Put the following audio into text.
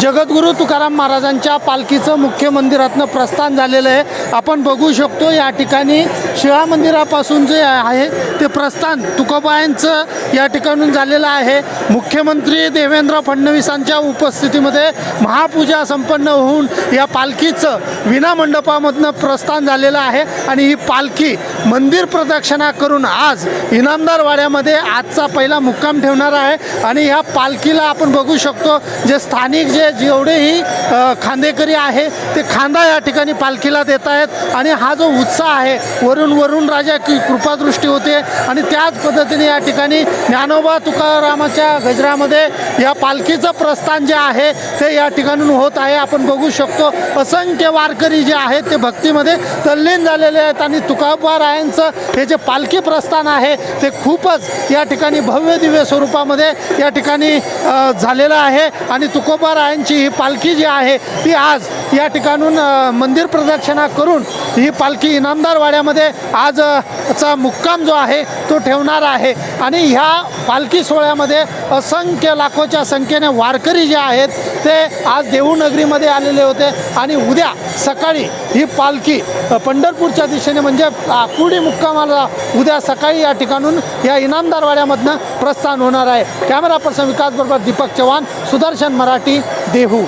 जगद्गुरू तुकाराम महाराजांच्या पालखीचं मुख्य मंदिरातनं प्रस्थान झालेलं आहे. आपण बघू शकतो या ठिकाणी शिळा मंदिरापासून जे आहे ते प्रस्थान तुकोबायांचं या ठिकाणून झालेलं आहे. मुख्यमंत्री देवेंद्र फडणवीसांच्या उपस्थितीमध्ये महापूजा संपन्न होऊन या पालखीचं विनामंडपामधनं प्रस्थान झालेलं आहे आणि ही पालखी मंदिर प्रदक्षिणा करून आज इनामदार वाड्यामध्ये आजचा पहिला मुक्काम ठेवणार आहे. आणि ह्या पालखीला आपण बघू शकतो जे स्थानिक जे जेवढेही खांदेकरी आहे ते खांदा या ठिकाणी पालखीला देत आहेत. आणि हा जो उत्साह आहे वरून वरून राजा की कृपादृष्टी होते आणि त्याच पद्धतीने या ठिकाणी ज्ञानोबा तुकारामाच्या गजरामध्ये या पालखीचं प्रस्थान जे आहे ते या ठिकाणून होत आहे. आपण बघू शकतो असंख्य वारकरी जे आहेत ते भक्तीमध्ये तल्लीन झालेले आहेत आणि तुकाबारायांचं हे जे पालखी प्रस्थान आहे ते खूपच या ठिकाणी भव्य दिव्य स्वरूपामध्ये या ठिकाणी झालेलं आहे आणि तुकोबारायांची ही पालखी जी आहे ती आज या ठिकाणून मंदिर प्रदक्षिणा करून ही पालखी इनामदार वाड्यामध्ये आजचा मुक्काम जो आहे तो ठेवणार आहे. आणि ह्या पालखी सोहळ्यामध्ये असंख्य लाखोच्या संख्येने वारकरी जे आहेत ते आज देऊळनगरीमध्ये आलेले होते. आणि उद्या सकाळी ही पालखी पंढरपूरच्या दिशेने म्हणजे आकुर्डी मुक्कामाला उद्या सकाळी या ठिकाणून या इनामदारवाड्यामधनं प्रस्थान होणार आहे. कॅमेरा पर्सन विकास बरोबर दीपक चव्हाण सुदर्शन मराठी देहू.